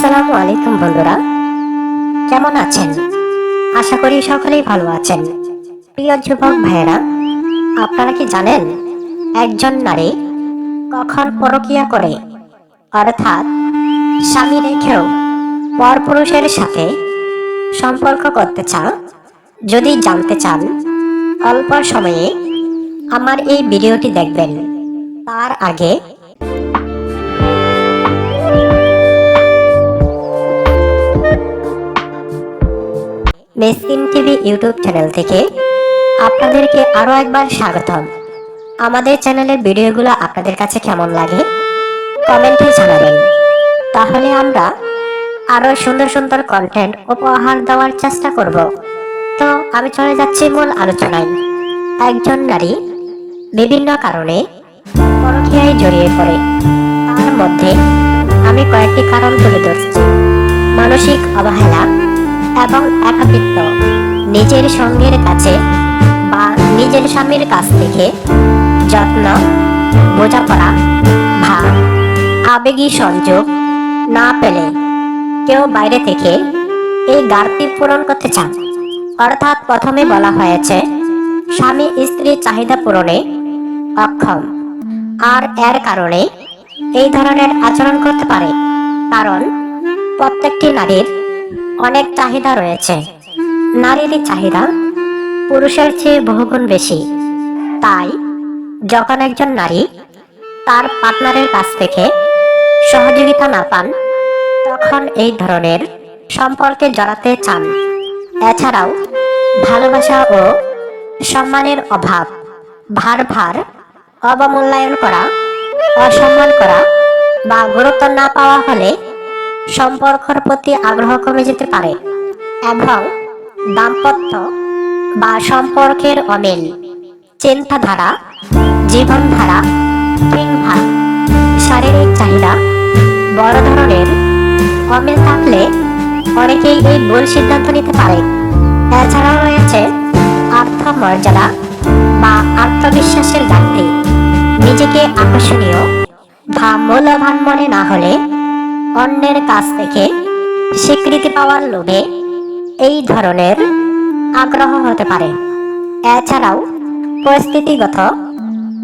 আসসালামু আলাইকুম বন্ধুরা। কেমন আছেন? আশা করি সকলেই ভালো আছেন। প্রিয় যুবক ভাইয়েরা, আপনারা কি জানেন, একজন নারী কখন পরকিয়া করে? অর্থাৎ স্বামী রেখেও পরপুরুষের সাথে সম্পর্ক করতে চান? যদি জানতে চান, অল্প সময়ে আমার এই ভিডিওটি দেখবেন। তার আগে মেসিন টিভি ইউটিউব চ্যানেল থেকে আপনাদেরকে আরও একবার স্বাগতম। আমাদের চ্যানেলের ভিডিওগুলো আপনাদের কাছে কেমন লাগে, কমেন্টে জানাবেন। তাহলে আমরা আরও সুন্দর সুন্দর কন্টেন্ট উপহার দেওয়ার চেষ্টা করব। তো আমি চলে যাচ্ছি মূল আলোচনায়। একজন নারী বিভিন্ন কারণে পরকীয়ায় জড়িয়ে পড়ে। তার মধ্যে আমি কয়েকটি কারণ তুলে ধরছি। মানসিক অবহেলা এবং একাকিত্ব। নিজের সঙ্গের কাছে বা নিজের স্বামীর কাছ থেকে যত্ন, বোঝাপড়া, ভাব, আবেগী সংযোগ না পেলে কেউ বাইরে থেকে এই ঘাটতি পূরণ করতে চান অর্থাৎ প্রথমে বলা হয়েছে, স্বামী স্ত্রীর চাহিদা পূরণে অক্ষম। আর এর কারণে এই ধরনের আচরণ করতে পারে। কারণ প্রত্যেকটি নারীর অনেক চাহিদা রয়েছে। নারীর চাহিদা, পুরুষের চেয়ে বহুগুণ বেশি। তাই, যখন একজন নারী তার পার্টনারের কাছ থেকে সহযোগিতা না পান, তখন এই ধরনের সম্পর্কে জড়াতে চান। এছাড়াও, ভালোবাসা ও সম্মানের অভাব ভার ভার অবমূল্যায়ন করা, অসম্মান করা বা গুরুত্ব না পাওয়া হলে সম্পর্কের প্রতি আগ্রহ কমে যেতে পারে এবং দাম্পত্য বা সম্পর্কের অমিল, চিন্তাধারা, জীবনধারা, কিংবা শারীরিক চাহিদা বড় ধরনের অমিল থাকলে অনেকেই এই ভুল সিদ্ধান্ত নিতে পারে। এছাড়াও রয়েছে আত্মমর্যাদা বা আত্মবিশ্বাসের ঘাটতি। নিজেকে আকর্ষণীয় বা মূল্যবান মনে না হলে অন্যের কাছ থেকে স্বীকৃতি পাওয়ার লোভে এই ধরনের আগ্রহ হতে পারে। এছাড়াও পরিস্থিতিগত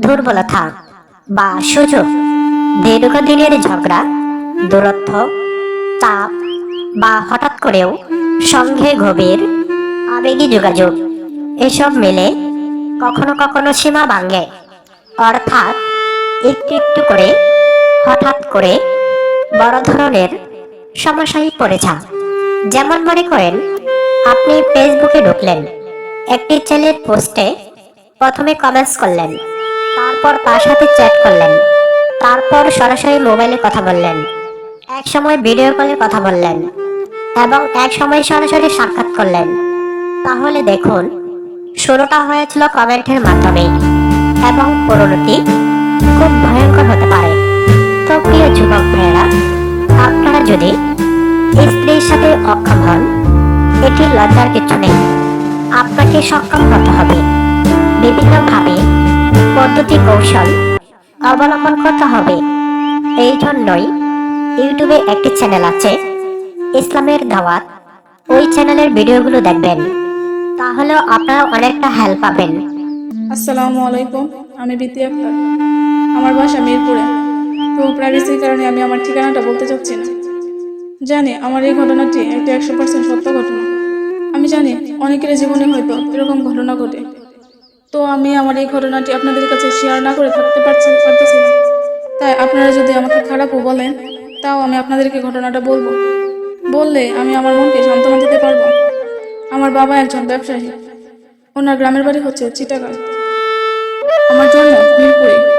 দুর্বলতা বা সুযোগ, দীর্ঘদিনের ঝগড়া, দূরত্ব, চাপ বা হঠাৎ করেও সঙ্গে গভীর আবেগী যোগাযোগ, এসব মিলে কখনো কখনো সীমা ভাঙে। অর্থাৎ একটু একটু করে হঠাৎ করে বড় ধরনের সমস্যায় পড়েছা যেমন মনে করেন, আপনি ফেসবুকে ঢুকলেন, একটি ছেলের পোস্টে প্রথমে কমেন্টস করলেন, তারপর তার সাথে চ্যাট করলেন, তারপর সরাসরি মোবাইলে কথা বললেন এক সময় ভিডিও কলে কথা বললেন এবং এক সময় সরাসরি সাক্ষাৎ করলেন। তাহলে দেখুন, শুরুটা হয়েছিল কমেন্টের মাধ্যমে এবং পরিণতি খুব ভয়ঙ্কর হতে পারে। তো প্রিয় যুবক ভাইয়েরা, আপনারা যদি স্ত্রীর সাথে অক্ষম হন, এটি লজ্জার কিছু নেই। আপনাকে সক্ষম হতে হবে। বিভিন্নভাবে পদ্ধতি কৌশল অবলম্বন করতে হবে। এই জন্যই ইউটিউবে একটি চ্যানেল আছে, ইসলামের দাওয়াত। ওই চ্যানেলের ভিডিওগুলো দেখবেন। তাহলেও আপনারা অনেকটা হেল্প পাবেন। আসসালামু আলাইকুম, আমি বিতি আক্তার আমার বাসা মিরপুরে। তো প্রাইভেসির কারণে আমি আমার ঠিকানাটা বলতে চাচ্ছি না। জানি আমার এই ঘটনাটি একটা একশো পার্সেন্ট সত্য ঘটনা। আমি জানি অনেকের জীবনে হয়তো এরকম ঘটনা ঘটে। তো আমি আমার এই ঘটনাটি আপনাদের কাছে শেয়ার না করে থাকতে পারছি পারতেছি না। তাই আপনারা যদি আমাকে খারাপও বলেন, তাও আমি আপনাদেরকে ঘটনাটা বলব। বললে আমি আমার মনকে সান্ত্বনা দিতে পারব। আমার বাবা একজন ব্যবসায়ী। ওনার গ্রামের বাড়ি হচ্ছে চিটাগাং। আমার জন্ম মিরপুরে।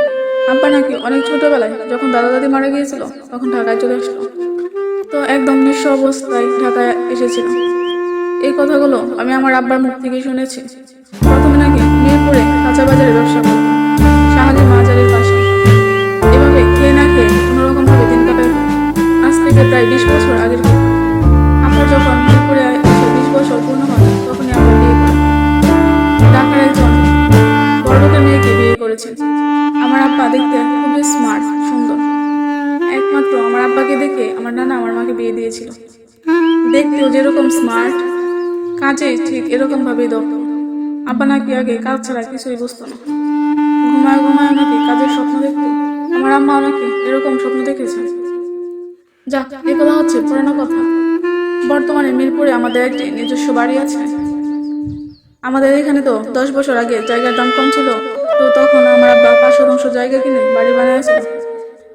আব্বা নাকি অনেক ছোটবেলায় যখন দাদা দাদি মারা গিয়েছিল, তখন ঢাকায় চলে আসলো। তো একদম নিঃস্ব অবস্থায় ঢাকায় এসেছিল এই কথাগুলো আমি আমার আব্বার মুখ থেকে শুনেছি। প্রথমে নাকি মিরপুরে কাঁচা বাজারে ব্যবসা করত শাহালি মাজারের পাশে। এভাবে খেয়ে না খেয়ে কোনোরকম ভাবে দিন কাটায় আজ থেকে প্রায় বিশ বছর আগের কথা। আমার যখন মিরপুরে এসে বিশ বছর বড়লোকের মেয়েকে বিয়ে করেছে? আমার আব্বা দেখতে খুবই স্মার্ট সুন্দর। একমাত্র আমার আব্বাকে দেখে আমার নানা আমার মাকে বিয়ে দিয়েছিল। দেখতেও যেরকম স্মার্ট কাজে ঠিক এরকম ভাবেই দক্ষ। আব্বা নাকি আগে কাজ ছাড়া কিছুই বুঝতো না। ঘুমায় ঘুমায় নাকি কাজের স্বপ্ন দেখতো। আমার আম্মাও নাকি এরকম স্বপ্ন দেখেছে। যাক, এ কথা হচ্ছে পুরানো কথা। বর্তমানে মিরপুরে আমাদের একটি নিজস্ব বাড়ি আছে। আমাদের এখানে তো দশ বছর আগে জায়গার দাম কম ছিল, তো তখন আমার আব্বা পাঁচ শতাংশ জায়গা কিনে বাড়ি বানিয়েছে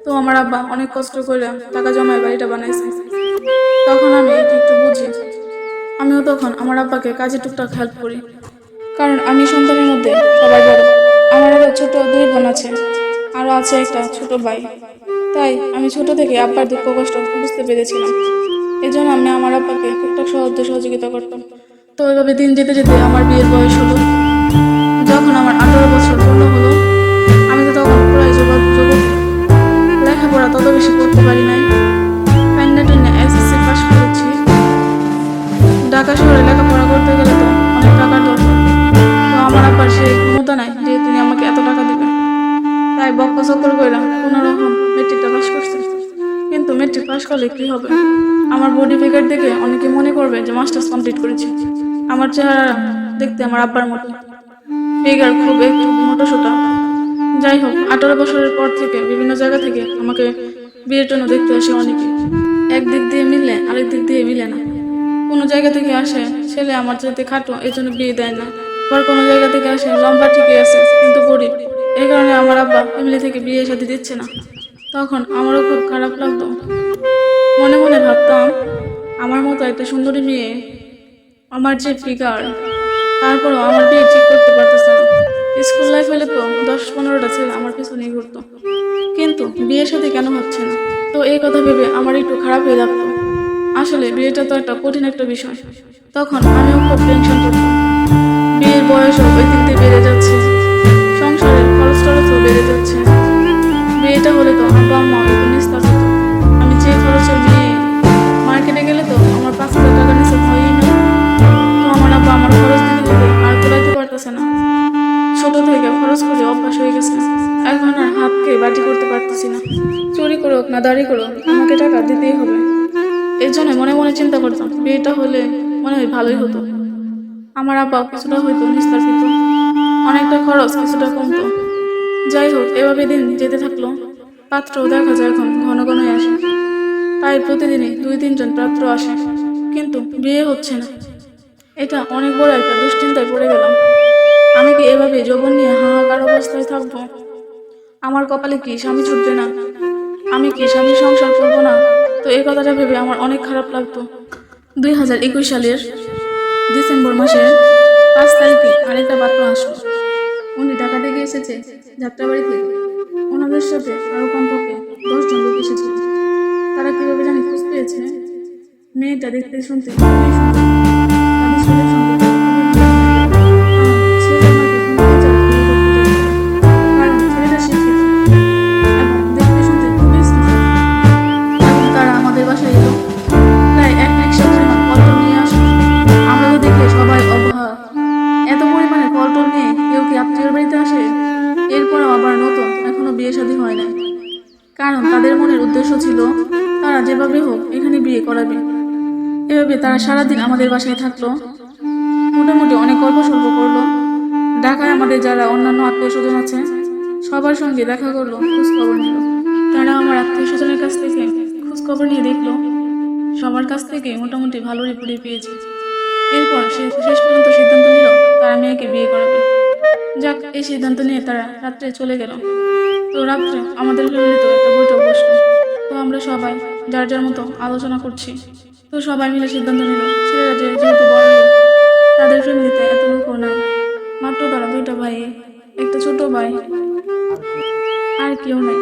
তো আমার আব্বা অনেক কষ্ট করে টাকা জমায় বাড়িটা বানাইছে। তখন আমি একটু একটু বুঝি। আমিও তখন আমার আব্বাকে কাজে টুকটাক হেল্প করি। কারণ আমি সন্তানের মধ্যে সবাই বড়। আমার আরও ছোট দুই বোন আছে আরও আছে একটা ছোট ভাই। তাই আমি ছোট থেকে আব্বার দুঃখ কষ্ট বুঝতে পেরেছিলাম। এই জন্য আমি আমার আব্বাকে টুকটাক সাহায্য সহযোগিতা করতাম। তো এভাবে দিন যেতে যেতে আমার বিয়ের বয়স হলো। যখন আমার আঠারো বছর পূর্ণ হলো, আমি তো তখন পুরাই যুবক যুবক লেখাপড়া তত বেশি করতে পারি নাই। টান্না এসএসসি পাস করেছি। ঢাকা শহরে লেখাপড়া করতে গেলে তো অনেক টাকার দরকার। তো আমার আব্বার সেই ক্ষমতা নাই যে তিনি আমাকে এত টাকা দিবেন তাই বক্কা চক্কর করে কোনো রকম মেট্রিকটা পাস করছি। কিন্তু মেট্রিক পাস করলে কি হবে? আমার বডি ফিগার দেখে অনেকে মনে করবে যে মাস্টার্স কমপ্লিট করেছি। আমার চেহারা দেখতে আমার আব্বার মতো। ফিগার খুব একটু মোটা সোটা। যাই হোক, আঠারো বছরের পর থেকে বিভিন্ন জায়গা থেকে আমাকে বিয়ের জন্য দেখতে আসে অনেকে। এক দিক দিয়ে মিললে আরেক দিক দিয়ে মিলে না। কোনো জায়গা থেকে আসে, ছেলে আমার চাইতে খাটো, এই জন্য বিয়ে দেয় না। আবার কোনো জায়গা থেকে আসে, লম্বা ঠিকই আছে, কিন্তু গরিব। এই কারণে আমার আব্বা ফ্যামিলি থেকে বিয়ে সাথে দিচ্ছে না। তখন আমারও খুব খারাপ লাগতো। মনে মনে ভাবতাম, আমার মতো একটা সুন্দরী মেয়ে আমার যে ফিগার তারপরও আমার বিয়ে ঠিক করতে পারতেছে না। স্কুল লাইফ হলে তো দশ পনেরোটা ছেলে আমার পিছনেই ঘুরতো। কিন্তু বিয়ের সাথে কেন হচ্ছে না? তো এই কথা ভেবে আমার একটু খারাপ হয়ে লাগতো। আসলে বিয়েটা তো একটা কঠিন একটা বিষয়। তখন আমিও খুব টেনশন করতাম। বিয়ের বয়সও ওই দিক দিয়ে বেড়ে যাচ্ছে। সংসারের খরচ টরচও বেড়ে যাচ্ছে। বিয়েটা হলে তো আব্বা আম্মা একটু নিস্তার হতো। আমি যে খরচের বিয়ে মার্কেটে গেলে তো আমার পাঁচ হাজার টাকা নিচে হয়ই না তো আমার খরচ দিতে দিতে আর তোলাইতে পারতেছে না। ছোট থেকে খরচ করে অভ্যাস হয়ে গেছে। এখন আর হাতকে বাটি করতে পারতেছি না। চুরি করুক না দাঁড়ি করো আমাকে টাকা দিতেই হবে। এর জন্য মনে মনে চিন্তা করতাম, বিয়েটা হলে মনে হয় ভালোই হতো। আমার আব্বা কিছুটা হয়তো নিস্তার পেত অনেকটা খরচ কিছুটা কমতো। যাই হোক, এভাবে দিন যেতে থাকল। পাত্রও দেখা যায় এখন ঘন ঘনই আসে। প্রায় প্রতিদিনই দুই তিনজন পাত্র আসে। কিন্তু বিয়ে হচ্ছে না। এটা অনেক বড় একটা দুশ্চিন্তায় পড়ে গেলাম। আমি কি এভাবে যৌবন নিয়ে হাহাকার অবস্থায় থাকব? আমার কপালে কি স্বামী ছুটবে না? আমি কি স্বামী সংসার করব না? তো এই কথাটা ভেবে আমার অনেক খারাপ লাগতো। দুই হাজার একুশ সালের ডিসেম্বর মাসের পাঁচ তারিখে আরেকটা পাত্র আসলো। উনি ঢাকা থেকে এসেছে যাত্রাবাড়ি থেকে। ওনাদের সাথে আরও কমপক্ষে দশজন লোক এসেছিল। তারা কীভাবে জানি খোঁজ পেয়েছে? মেয়েটা দেখতে শুনতে তারা সারাদিন আমাদের বাসায় থাকল। গল্প সল্প করল। ঢাকায় আমাদের যারা অন্যান্য আত্মীয় স্বজন আছে, সবার সঙ্গে দেখা করল, খোঁজ খবর নিল। তারা আমার আত্মীয় স্বজনের কাছ থেকে খোঁজ খবর নিয়ে দেখল, সবার কাছ থেকে মোটামুটি ভালো রিপোর্টই পেয়েছে। এরপর সে শেষ পর্যন্ত সিদ্ধান্ত নিল, তারা মেয়েকে বিয়ে করাবে। যাক, এই সিদ্ধান্ত নিয়ে তারা রাত্রে চলে গেল। তো রাত্রে আমাদের ফ্যামিলিতে একটা বৈঠক বসল। তো আমরা সবাই যার যার মতো আলোচনা করছি। তো সবাই মিলে সিদ্ধান্ত নিল, ছেলেরা যেহেতু বড় তাদের ফ্যামিলিতে এত লোকও নাই। মাত্র তারা দুইটা ভাই, একটা ছোট ভাই, আর কেউ নাই।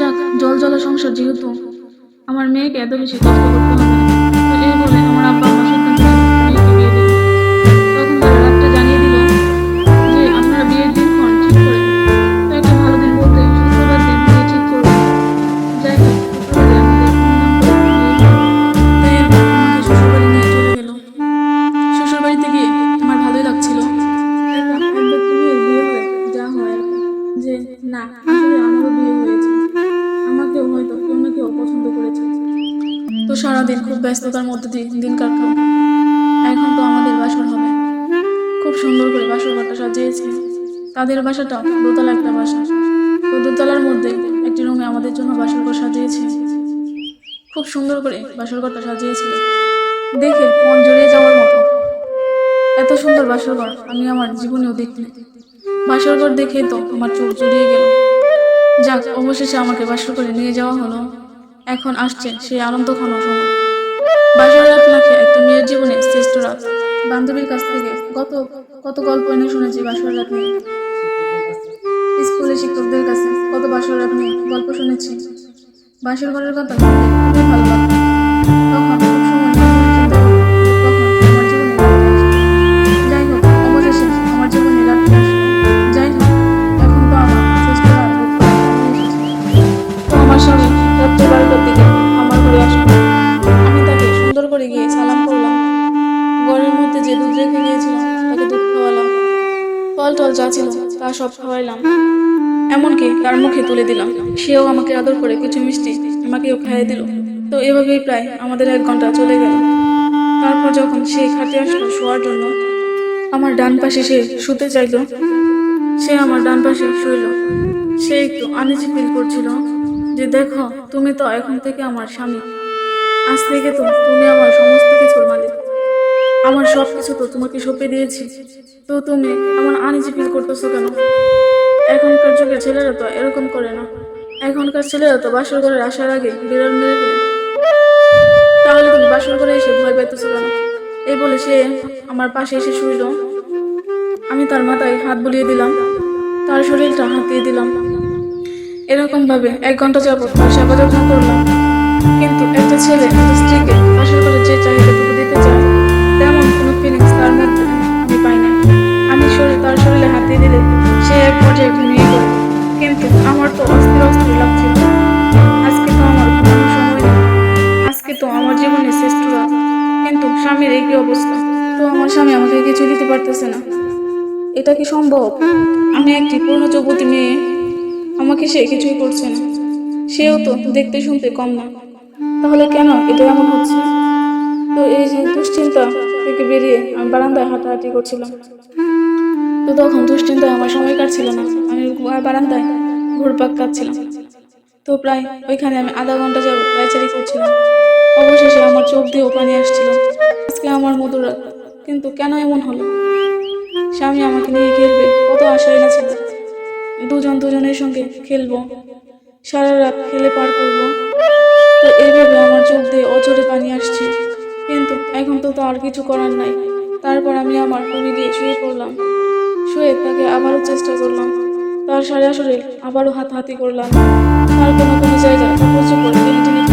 যাক, জল জল সংসার যেহেতু, আমার মেয়েকে এত বেশি কষ্ট করতে হবে এই বলে আমার আব্বা তাদের বাসাটা দোতলা একটা বাসা তো দোতলার মধ্যে একটি রুমে আমাদের জন্য বাসর ঘর সাজিয়েছে। খুব সুন্দর করে বাসর ঘরটা সাজিয়েছিল দেখে মন জড়িয়ে যাওয়ার মতো। এত সুন্দর বাসর ঘর আমি আমার জীবনেও দেখিনি। বাসর ঘর দেখে তো আমার চোখ জড়িয়ে গেল। যাক, অবশেষে আমাকে বাসর করে নিয়ে যাওয়া হলো। এখন আসছে সেই আনন্দ ঘন সময়। বাসর রাত নাকি একটা মেয়ের জীবনে শ্রেষ্ঠ রাত। বান্ধবীর কাছ থেকে কত কত গল্প এনে শুনেছি বাসর রাত নিয়ে। শিক্ষকদের কাছে কত বাসর আপনি গল্প শুনেছি? বাসর ঘরের কথা ভালো তখন তার মুখে তুলে দিলাম। সেও আমাকে আদর করে কিছু মিষ্টি আমাকেও খাইয়ে দিল। তো এভাবেই প্রায় আমাদের এক ঘণ্টা চলে গেল। তারপর যখন সে খাটে আসলো শোয়ার জন্য, আমার ডান পাশে সে শুতে চাইলো। সে আমার ডান পাশে শুইল। সে একটু আনিজি ফিল করছিল যে, দেখো, তুমি তো এখন থেকে আমার স্বামী। আজ থেকে তো তুমি আমার সমস্ত কিছুর মালিক। আমার সব কিছু তো তোমাকে সঁপে দিয়েছি। তো তুমি আমার আনিজি ফিল করতেছো কেন? এখনকার যুগের ছেলেরা তো এরকম করে না। এখনকার ছেলেরা তো বাসর ঘরে আসার আগে বিড়াল মেরে ফেলে তাহলে তুমি বাসর ঘরে এসে ভয় পাইতেছো কেন? এই বলে সে আমার পাশে এসে শুইল। আমি তার মাথায় হাত বুলিয়ে দিলাম। তার শরীরটা হাত দিয়ে দিলাম। এরকম ভাবে এক ঘণ্টা তার সেবা যত্ন করলাম। কিন্তু একটা ছেলে তার স্ত্রীকে বাসর করে যে চাহিদাটুকু দিতে চায়, তেমন কোনো ফিলিংস তার মধ্যে আমি পাই না আমি শরীর তার শরীরে হাত দিয়ে দিলে সে এক পর্যায়ে ঘুমিয়ে পড়ে। কিন্তু আমার তো অস্থির অস্থির লাগছিল। আজকে তো আমার ঘুমানোর সময় নেই। আজকে তো আমার জীবনের শ্রেষ্ঠ রাত। কিন্তু স্বামীর এই কি অবস্থা? তো আমার স্বামী আমাকে কিছু দিতে পারতেছে না। এটা কি সম্ভব? আমি একটি পূর্ণ যুবতী মেয়ে। আমাকে সে কিছুই করছে না। সেও তো দেখতে শুনতে কম না। তাহলে কেন এটা এমন হচ্ছে? তো এই যে দুশ্চিন্তা থেকে বেরিয়ে আমি বারান্দায় হাঁটাহাঁটি করছিলাম। তো তখন দুশ্চিন্তায় আমার সময় কাটছিল না। আমি বারান্দায় ঘুরপাক কাটছিলাম তো প্রায় ওইখানে আমি আধা ঘণ্টা যাব পায়চারি করছিলাম। অবশেষে আমার চোখ দিয়েও পানি আসছিল। আজকে আমার মধুর রাত। কিন্তু কেন এমন হলো? স্বামী আমাকে নিয়ে খেলবে কত আশায় না ছিল। দুজন দুজনের সঙ্গে খেলব। সারা রাত খেলে পার করব। তো এইভাবে আমার চোখ দিয়ে অচরে পানি আসছে। কিন্তু এখন তো তো আর কিছু করার নাই। তারপর আমি আমার রুমে গিয়ে শুয়ে পড়লাম। শুয়ে তাকে আবারও চেষ্টা করলাম। তার সারা শরীর আবারও হাতাহাতি করলাম। তার কোনো কোনো জায়গায় প্রচুর করে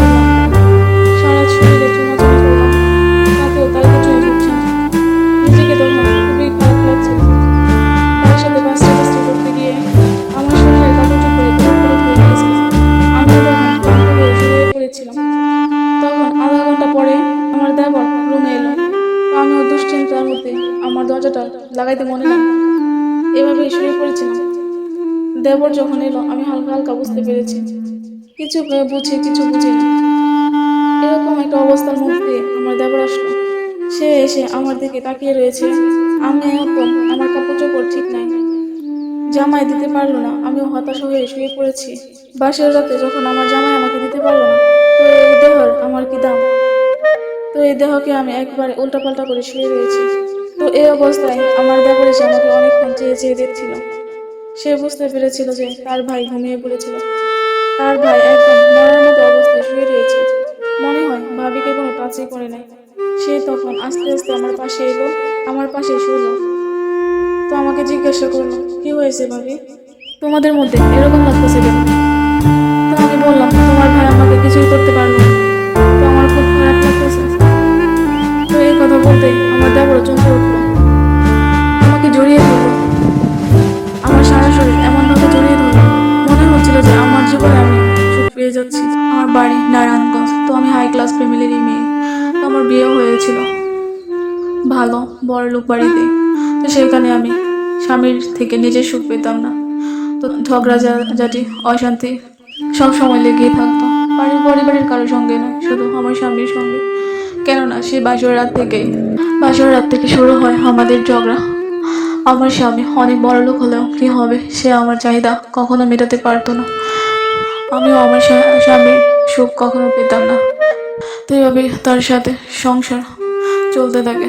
দেবর যখন এলো, আমি হালকা হালকা বুঝতে পেরেছি। কিছু বুঝে, কিছু বুঝি না। এরকম একটা অবস্থার মধ্যে আমার দেবর আসলো। সে এসে আমার দিকে তাকিয়ে রয়েছে। আমি এখন আমার কাপড় চোপড় ঠিক নাই। জামাই দিতে পারল না। আমিও হতাশ হয়ে শুয়ে পড়েছি। বাসের রাতে যখন আমার জামাই আমাকে দিতে পারল না, তো এই দেহর আমার কি দাম? তো এই দেহকে আমি একবারে উল্টাপাল্টা করে শুয়ে রয়েছি। তো এই অবস্থায় আমার দেবর এসে আমাকে অনেকক্ষণ চেয়ে চেয়ে দেখছিল। সে বুঝতে পেরেছিল যে তার ভাই ঘুমিয়ে পড়েছিল। তার ভাই একদম মরার মতো অবস্থায় শুয়ে রয়েছে। মনে হয় ভাবিকে কোনো টাচই করে নাই। সে তখন আস্তে আস্তে আমার পাশে এলো, আমার পাশে শুলো তো আমাকে জিজ্ঞাসা করল, কি হয়েছে ভাবি? তোমাদের মধ্যে এরকম লাগতেছে কেন? তো আমি বললাম, তোমার ভাই আমাকে কিছুই করতে পারল না। তো আমার খুব খারাপ লাগতেছে। তো এই কথা বলতে আমার দেবর চমকে পেয়ে যাচ্ছি। আমার বাড়ি নারায়ণগঞ্জ। তো আমি হাই ক্লাস ফ্যামিলিরই মেয়ে। তো আমার বিয়েও হয়েছিল। ভালো, বড় লোক বাড়িতে। তো সেখানে আমি স্বামীর থেকে নিজের সুখ পেতাম না। তো ঝগড়া ঝাঁটি অশান্তি সব সময় লেগেই থাকতো। বাড়ির পরিবারের কারোর সঙ্গে না শুধু আমার স্বামীর সঙ্গে। কেননা সে বাসর রাত থেকে বাসর রাত থেকে শুরু হয় আমাদের ঝগড়া। আমার স্বামী অনেক বড় লোক হলেও কি হবে, সে আমার চাহিদা কখনো মেটাতে পারতো না। আমিও আমার স্বা- স্বামীর সুখ কখনো পেতাম না। তো এইভাবে তার সাথে সংসার চলতে থাকে।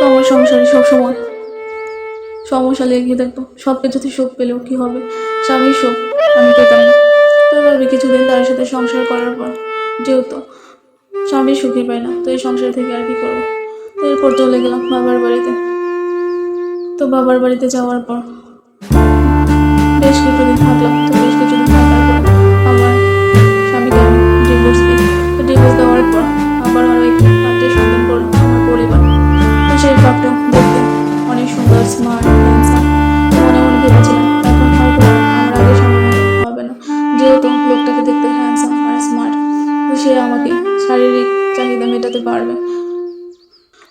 তো আমার সংসারে সবসময় সমস্যা লেগে থাকতো। সব কিছুতে সুখ পেলেও কি হবে? স্বামীর সুখ আমি পেতাম না। তো এভাবে কিছুদিন তার সাথে সংসার করার পর যেহেতু স্বামী সুখী পায় না, তো এই সংসার থেকে আর কি করব? তো এরপর চলে গেলাম বাবার বাড়িতে। তো বাবার বাড়িতে যাওয়ার পর বেশ কিছুদিন থাকলাম। তো বেশ কিছুদিন থাকার সেই পাত্র দেখতে অনেক সুন্দর স্মার্ট হ্যান্ডসাম মনে মনে ভেবেছিলাম, এখন আমার আগে মনে হবে না। যেহেতু লোকটাকে দেখতে হ্যান্ডসাম আর স্মার্ট তো সে আমাকে শারীরিক চাহিদা মেটাতে পারবে।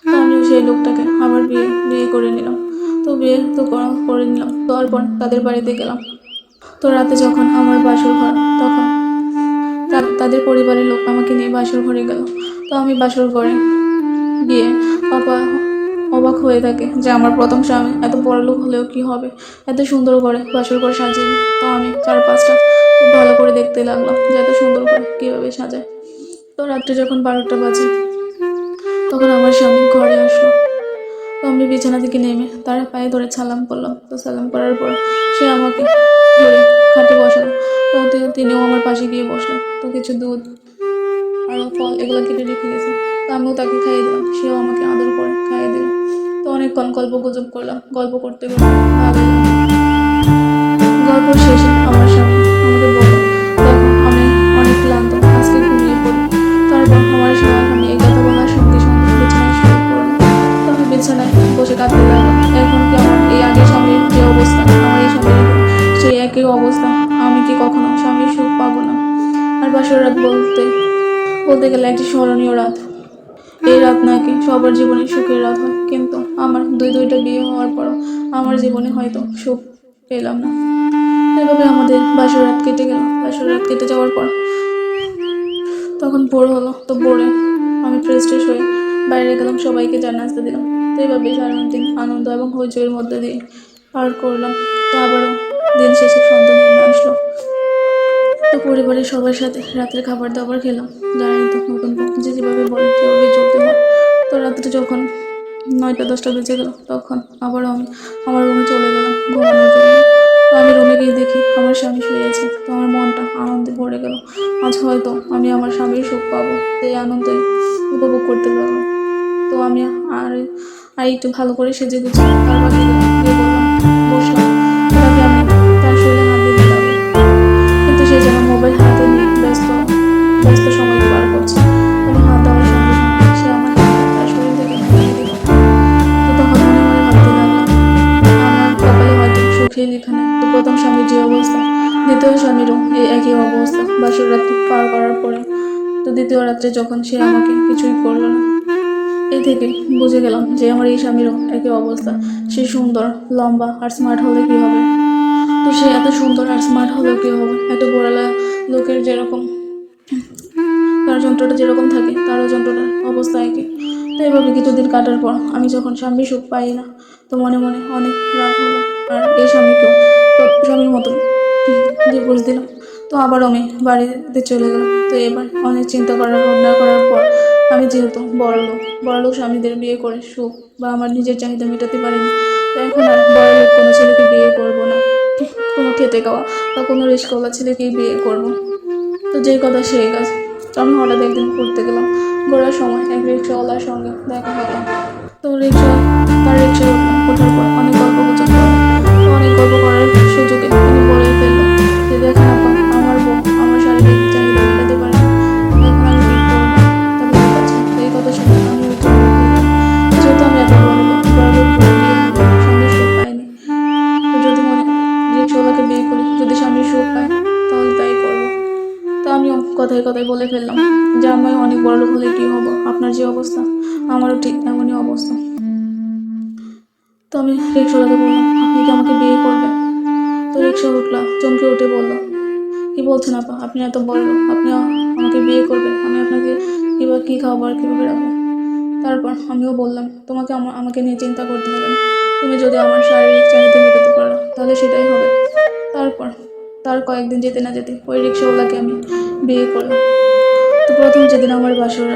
আমিও সেই লোকটাকে আবার বিয়ে বিয়ে করে নিলাম। তো বিয়ে তো করা নিলাম। তারপর তাদের বাড়িতে গেলাম। তো রাতে যখন আমার বাসর ঘর, তখন তাদের পরিবারের লোক আমাকে নিয়ে বাসর ঘরে গেল। তো আমি বাসর ঘরে গিয়ে বাবা অবাক হয়ে থাকে যে আমার প্রথম স্বামী এত বড় লোক হলেও কি হবে? এত সুন্দর করে, বাসর ঘর সাজিয়ে। তো আমি চার পাঁচটা খুব ভালো করে দেখতে লাগলাম যে এত সুন্দর করে কীভাবে সাজায়। তো রাত্রে যখন বারোটা বাজে, তখন আমার স্বামী ঘরে আসলো। তো আমি বিছানা থেকে নেমে তার পায়ে ধরে সালাম করলাম। তো সালাম করার পর সে আমাকে ধরে খাটে বসালো। তো তিনিও আমার পাশে গিয়ে বসলেন। তো কিছু দুধ আর ফল এগুলো কেটে রেখে গেছে। তো আমিও তাকে খাইয়ে দিলাম। সেও আমাকে আদর করে, খাইয়ে দিল। তো অনেকক্ষণ গল্প গুজব করলাম গল্প করতে করতে গল্প শেষে আমার স্বামী আমাকে দেখো, আমি অনেক ক্লান্ত, আজকে ঘুমিয়ে পড়ি। তারপর আমার এই কথা বলার সঙ্গে সঙ্গে বিছানায় শুয়ে পড়ল। তো আমি বিছানায় বসে কাঁদতে লাগলাম এখন কি আমার এই আগে স্বামীর যে অবস্থা? আমার এই সেই একই অবস্থা? আমি কি কখনো স্বামীর সুখ পাবো না? আর বাসর রাত বলতে বলতে গেলে একটি স্মরণীয় রাত। এই রাত নাকি সবার জীবনে সুখের রাত হয়। কিন্তু আমার দুই দুইটা বিয়ে হওয়ার পরও আমার জীবনে হয়তো সুখ পেলাম না। এভাবে আমাদের বাসর রাত কেটে গেল। বাসর রাত কেটে যাওয়ার পর তখন ভোর হলো। তো ভোরে আমি ফ্রেশ ট্রেশ হয়ে বাইরে গেলাম, সবাইকে চা নাস্তা দিলাম। তো এইভাবে সারাদিন আনন্দ এবং হইচইয়ের মধ্যে দিয়ে পার করলাম। তো আবারও দিন শেষে সন্তান নেমে আসলো। তো পরিবারের সবার সাথে রাতের খাবার দাবার খেলাম। জানি তো নতুন যে যেভাবে বলে সেভাবে চলতে হয় তো রাত্রে যখন নয়টা, দশটা বেজে গেল, তখন আবারও আমি আমার রুমে চলে গেলাম ঘুমানোর জন্য। তো আমি রুমে গিয়ে দেখি আমার স্বামী শুয়ে আছে। তো আমার মনটা আনন্দে ভরে গেল। আজ হয়তো আমি আমার স্বামীর সুখ পাবো এই আনন্দে উপভোগ করতে পারব তো আমি আর আর একটু ভালো করে সেজে গুছি তার পাশে গেলাম গিয়ে বললাম, বসলাম। নেই তো প্রথম স্বামীর যে অবস্থা, দ্বিতীয় স্বামীরও এই একই অবস্থা। বাসর রাত্রি পার করার পরে তো দ্বিতীয় রাত্রে যখন সে আমাকে কিছুই করল না এই থেকে বুঝে গেলাম যে আমার এই স্বামীরও একই অবস্থা। সে সুন্দর, লম্বা আর স্মার্ট হলে কি হবে? তো সে এত সুন্দর আর স্মার্ট হলে কি হবে? এত বড়লা লোকের যেরকম, তার যন্ত্রটা যেরকম থাকে, তারও যন্ত্রটার অবস্থা একই। তো এভাবে কিছুদিন কাটার পর আমি যখন স্বামী সুখ পাই না, তো মনে মনে অনেক রাগ হলো। আর এই স্বামীকেও স্বামীর মতন ডিভোর্স দিলাম। তো আবার আমি বাড়িতে চলে গেলাম। তো এবার অনেক চিন্তা করার, ভাবনা করার পর আমি যেহেতু বড় লোক বড় লোক স্বামীদের বিয়ে করে সুখ বা আমার নিজের চাহিদা মেটাতে পারিনি, তো এখন আর বড় লোক কোনো ছেলেকে বিয়ে করব না। কোনো খেতে খাওয়া বা কোনো রিস্কওয়ালা ছেলেকেই বিয়ে করব। তো যেই কথা সেই কাজ। তো আমি হঠাৎ একদিন ঘুরতে গেলাম। ঘোরার সময় এক রিক্সাওয়ালার সঙ্গে দেখা হলো। তো রিক্সা তার উঠলাম ওঠার পর অনেক গল্প গুজব অনেক গল্প করার কথায় বলে ফেললাম যে আমি অনেক বড় লোক হলে কী হব? আপনার যে অবস্থা, আমারও ঠিক এমনই অবস্থা। তো আমি রিক্সাওয়ালাকে বললাম, আপনি কি আমাকে বিয়ে করবেন? তো রিক্সা উঠলাম চমকে উঠে বলল, কি বলছেন আপা? আপনি এত বড় আপনি আমাকে বিয়ে করবেন? আমি আপনাকে কীভাবে, কী আর কীভাবে রাখব? তারপর আমিও বললাম, তোমাকে আমা- আমাকে নিয়ে চিন্তা করতে হবে তুমি যদি আমার শারীরিক চাহিদা মেটাতে পারো, তাহলে সেটাই হবে। তারপর, তার কয়েকদিন যেতে না যেতে ওই রিক্সাওয়ালাকে আমি বিয়ে করলাম। তো প্রথম যেদিন আমার বাসর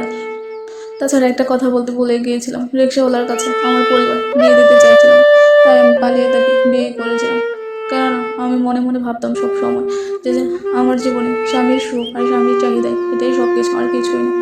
তাছাড়া একটা কথা বলতে ভুলে গিয়েছিলাম। রিক্সাওয়ালার কাছে আমার পরিবার বিয়ে দিতে চাইছিলাম, তাই আমি পালিয়ে তাকে বিয়ে করেছিলাম। কেননা আমি মনে মনে ভাবতাম সব সময় যে আমার জীবনে স্বামীর সুখ আর স্বামীর চাহিদা এটাই সব কিছু আর কিছুই না।